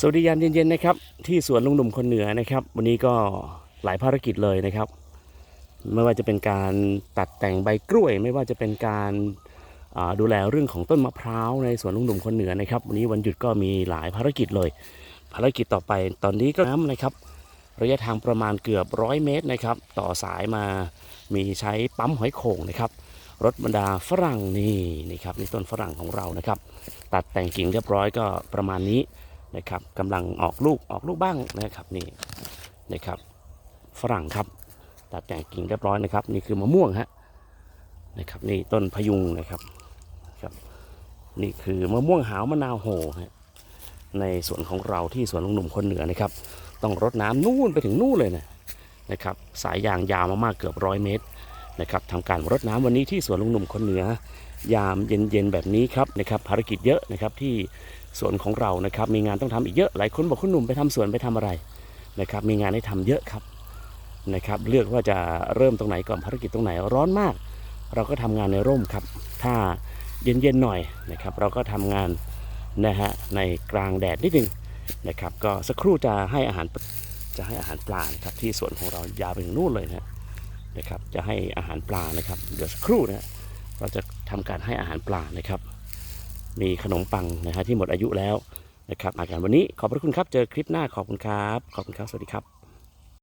สวัสดียามเย็นๆนะครับที่สวนลุงหนุ่มคนเหนือนะครับ วันนี้ก็หลายภารกิจเลยนะครับ ไม่ว่าจะเป็นการตัดแต่งใบกล้วย ไม่ว่าจะเป็นการาดูแลเรื่องของต้นมะพร้าวในสวนลุงหนุ่มคนเหนือนะครับ วันนี้วันหยุดก็มีหลายภารกิจเลย ภารกิจต่อไปตอนนี้ก็น้ำนะครับ ระยะทางประมาณเกือบร้อยเมตรนะครับ ต่อสายมามีใช้ปั๊มหอยโข่งนะครับรถบรรดาฝรั่งนี่นี่ครับนี่ต้นฝรั่งของเรานะครับ ตัดแต่งกิ่งเรียบร้อยก็ประมาณนี้ นะครับกำลังออกลูกออกลูกบ้างนะครับนี่นะครับฝรั่งครับตัดแต่งกิ่งเรียบร้อยนะครับ นี่คือมะม่วงฮะนะครับนี่ต้นพยุงนะครับครับ นี่คือมะม่วงหาวมะนาวโหฮะในสวนของเราที่สวนลุงหนุ่มคนเหนือนะครับ ต้องรดน้ำนู่นไปถึงนู่นเลยนะนะครับ สายยางยาวมากๆเกือบร้อยเมตรนะครับทำการรดน้ำวันนี้ที่สวนลุงหนุ่มคนเหนือ ยามเย็นๆแบบนี้ครับนะครับภารกิจเยอะนะครับที่สวนของเรานะครับมีงานต้องทำอีกเยอะหลายคนบอกคุณหนุ่มไปทำสวนไปทำอะไรนะครับมีงานให้ทำเยอะครับนะครับเลือกว่าจะเริ่มตรงไหนก่อนภารกิจตรงไหนร้อนมาก เราก็ทำงานในร่มครับ ถ้าเย็นๆหน่อยนะครับเราก็ทำงานนะฮะในกลางแดดนิดนึงนะครับก็สักครู่จะให้อาหารจะให้อาหารปลานะครับที่สวนของเรายาวไปถึงนู่นเลยนะนะครับจะให้อาหารปลานะครับเดี๋ยวสักครู่นะฮะเราจะ ทำการให้อาหารปลานะครับ มีขนมปังนะฮะที่หมดอายุแล้วนะครับอาการวันนี้ขอบพระคุณครับ เจอคลิปหน้าขอบคุณครับ ขอบคุณครับ สวัสดีครับ